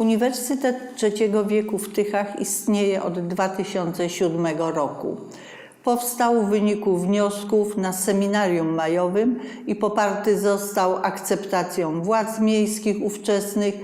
Uniwersytet Trzeciego Wieku w Tychach istnieje od 2007 roku. Powstał w wyniku wniosków na seminarium majowym i poparty został akceptacją władz miejskich ówczesnych,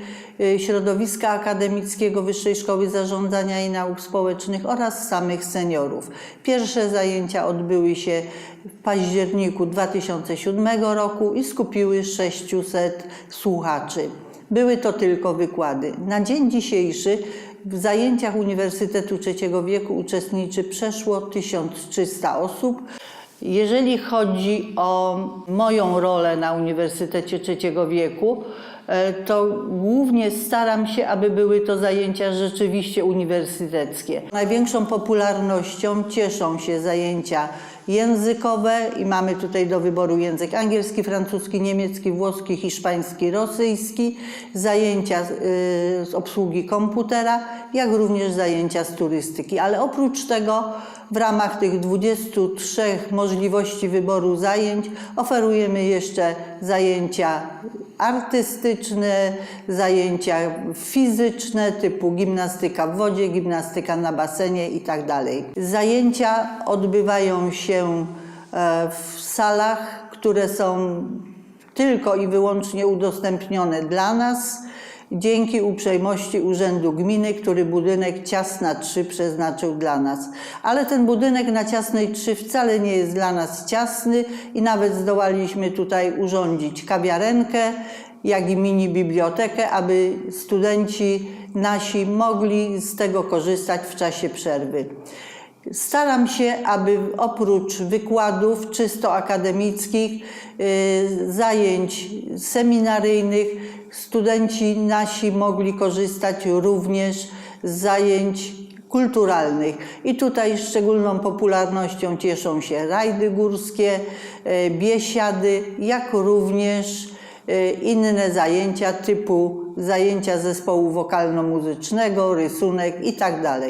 y, środowiska akademickiego Wyższej Szkoły Zarządzania i Nauk Społecznych oraz samych seniorów. Pierwsze zajęcia odbyły się w październiku 2007 roku i skupiły 600 słuchaczy. Były to tylko wykłady. Na dzień dzisiejszy w zajęciach Uniwersytetu Trzeciego Wieku uczestniczy przeszło 1300 osób. Jeżeli chodzi o moją rolę na Uniwersytecie Trzeciego Wieku, to głównie staram się, aby były to zajęcia rzeczywiście uniwersyteckie. Największą popularnością cieszą się zajęcia językowe i mamy tutaj do wyboru język angielski, francuski, niemiecki, włoski, hiszpański, rosyjski, zajęcia y, z obsługi komputera, jak również zajęcia z turystyki. Ale oprócz tego w ramach tych 23 możliwości wyboru zajęć oferujemy jeszcze zajęcia artystyczne, zajęcia fizyczne typu gimnastyka w wodzie, gimnastyka na basenie itd. Zajęcia odbywają się e, w salach, które są tylko i wyłącznie udostępnione dla nas dzięki uprzejmości Urzędu Gminy, który budynek Ciasna 3 przeznaczył dla nas. Ale ten budynek na Ciasnej 3 wcale nie jest dla nas ciasny i nawet zdołaliśmy tutaj urządzić kawiarenkę, jak i mini bibliotekę, aby studenci nasi mogli z tego korzystać w czasie przerwy. Staram się, aby oprócz wykładów czysto akademickich, y, zajęć seminaryjnych, studenci nasi mogli korzystać również z zajęć kulturalnych. I tutaj szczególną popularnością cieszą się rajdy górskie, y, biesiady, jak również y, inne zajęcia typu zajęcia zespołu wokalno-muzycznego, rysunek itd.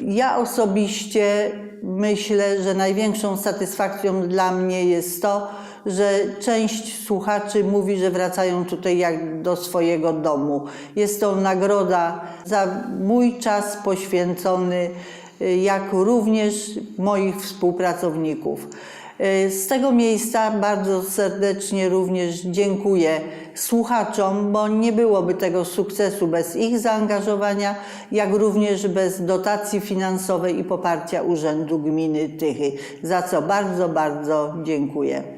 Ja osobiście myślę, że największą satysfakcją dla mnie jest to, że część słuchaczy mówi, że wracają tutaj jak do swojego domu. Jest to nagroda za mój czas poświęcony, y, jak również moich współpracowników. Y, Z tego miejsca bardzo serdecznie również dziękuję słuchaczom, bo nie byłoby tego sukcesu bez ich zaangażowania, jak również bez dotacji finansowej i poparcia Urzędu Gminy Tychy, za co bardzo, bardzo dziękuję.